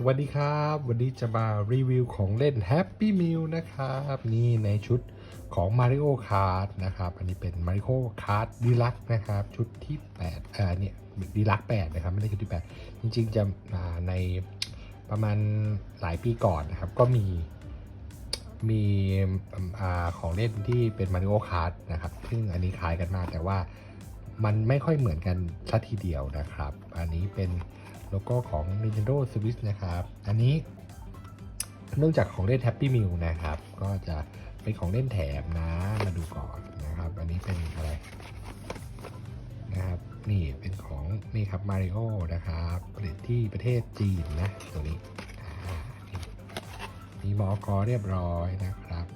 สวัสดีครับ วันนี้จะมารีวิวของเล่น Happy Meal นะครับ นี่ในชุดของ Mario Kart นะครับ อันนี้เป็น Mario Kart Deluxe นะครับ ชุดที่8อ่อเนี่ย Deluxe 8นะครับ ไม่ได้ชุดที่ 8 จริงๆ จะอ่าในประมาณหลายปีก่อนนะครับ ก็มีมีอของเล่นที่เป็น Mario Kart นะครับ ซึ่งอันนี้คล้ายกันมากแต่ว่ามันไม่ค่อยเหมือนกันสัทีเดียวนะครับ อันนี้เป็น โลโก้ของ Nintendo Switch นะครับ อันนี้เนื่องจากของเล่น Happy Meal นะครับ ก็จะเป็นของเล่นแถมนะ มาดูก่อนนะครับ อันนี้เป็นอะไรนะครับ นี่เป็นของนี่ครับ Mario นะครับผลิตที่ประเทศจีนนะ ตัวนี้ มีมอกอเรียบร้อยนะครับ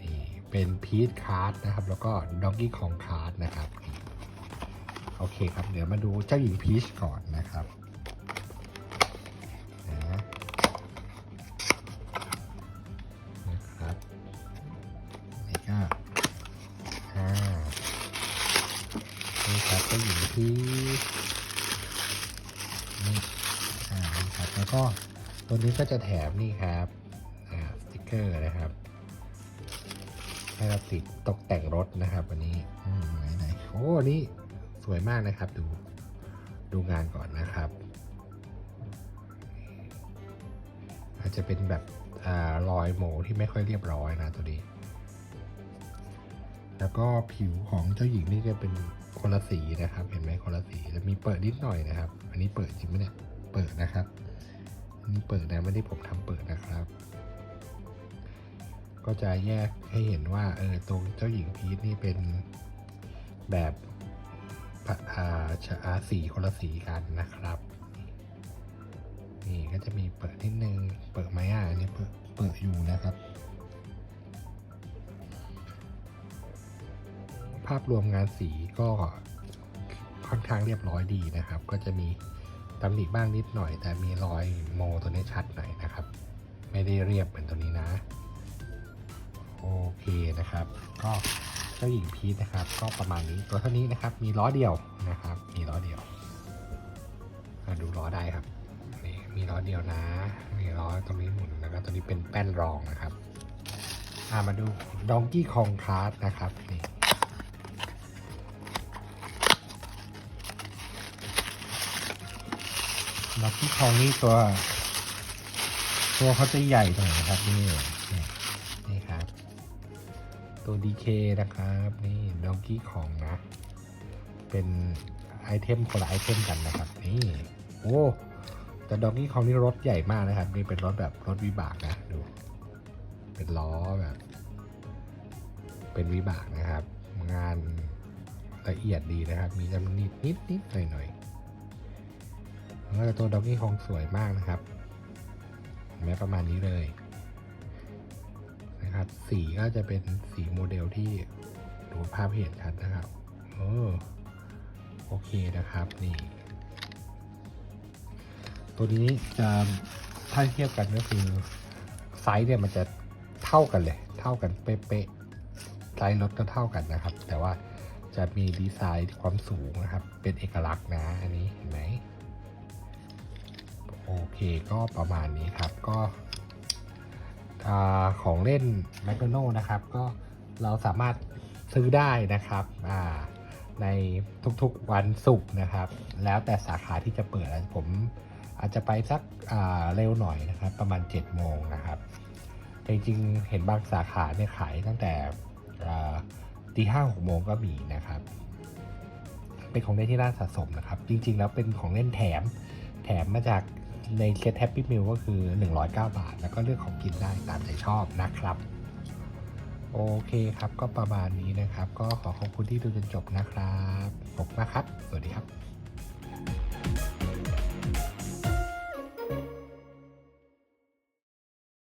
นี่เป็นพีทคาร์ดนะครับ แล้วก็ด็อกกี้ของคาร์ดนะครับโอเคครับ เดี๋ยวมาดูเจ้าหญิงพีชก่อนนะครับีนี่อ่านี่ครับแล้วก็ตัวนี้ก็จะแถมนี่ครับอ่าสติกเกอร์นะครับให้เราติดตกแต่งรถนะครับวันนี้ไหนไหนโอ้นี่สวยมากนะครับดูดูงานก่อนนะครับ อาจจะเป็นแบบอรอยโหมที่ไม่ค่อยเรียบร้อยนะตัวนี้ แล้วก็ผิวของเจ้าหญิงนี่จะเป็นคนละสีนะครับ เห็นไหมคนละสีจะมีเปิดนิดหน่อยนะครับ อันนี้เปิดจริงไหมเนี่ย เปิดนะครับอันนี้เปิดนะไม่ได้ผมทำเปิดนะครับ ก็จะแยกให้เห็นว่าเออตรงเจ้าหญิงพีทนี่เป็นแบบปะอาชาสีคนละสีกันนะครับนี่ก็จะมีเปิดนิดนึง เปิดไหมอะอันนี้เปิดเปิดอยู่นะครับ ภาพรวมงานสีก็ค่อนข้างเรียบร้อยดีนะครับ ก็จะมีตำหนิบ้างนิดหน่อย แต่มีรอยโมตัวนี้ชัดหน่อยนะครับ ไม่ได้เรียบเหมือนตัวนี้นะ โอเคนะครับ ก็เจ้าหญิงพีทนะครับ ก็ประมาณนี้ตัวเท่านี้นะครับ มีล้อเดียวนะครับ มีล้อเดียวดูล้อได้ครับนี่มีล้อเดียวนะมีล้อตรงนี้หมุนแล้วก็ตัวนี้เป็นแป้นรองนะครับอ่ามาดูดองกี้คองคาร์ดนะครับนี่ ดองกี้คองนี่ตัว ตัวเขาจะใหญ่หน่อยนะครับนี่นี่ครับ ตัว DK นะครับ นี่ดองกี้ของนะ เป็นไอเทมคนละไอเทมกันนะครับนี่โอ้แต่ดองกี้ของนี่รถใหญ่มากนะครับ นี่เป็นรถแบบรถวิบากนะดู เป็นล้อแบบ เป็นวิบากนะครับ งานละเอียดดีนะครับ มีจำนิดนิดนิดหน่อยหน่อย แล้วก็ตัวด็องกี้ของสวยมากนะครับแม้ประมาณนี้เลยนะครับ สีก็จะเป็นสีโมเดลที่ดูภาพเห็นชัดนะครับเออโอเคนะครับนี่ ตัวนี้จะถ้าเทียบกันก็คือไซส์เนี่ยมันจะเท่ากันเลย เท่ากันเป๊ะๆไซส์รถก็เท่ากันนะครับ แต่ว่าจะมีดีไซน์ความสูงนะครับ เป็นเอกลักษณ์นะอันนี้เห็นไหม โอเคก็ประมาณนี้ครับก็อของเล่นแมคโดนัลนะครับ ก็เราสามารถซื้อได้นะครับในทุกๆวันศุกร์นะครับ แล้วแต่สาขาที่จะเปิดผมอาจจะไปสักเร็วหน่อยนะครับ ประมาณ 7 โมงนะครับแต่จริงๆเห็นบางสาขาเนี่ยขายตั้งแต่ตีห้าหกโมงก็มีนะครับ เป็นของเล่นที่น่าสะสมนะครับ จริงๆ แล้วเป็นของเล่นแถมแถมมาจาก ในเซตแฮปปี้มิลก็คือ 109 บาท แล้วก็เลือกของกินได้ตามใจชอบนะครับ โอเคครับก็ประมาณนี้นะครับ ก็ขอขอบคุณที่ดูจนจบนะครับขอบมากครับ สวัสดีครับ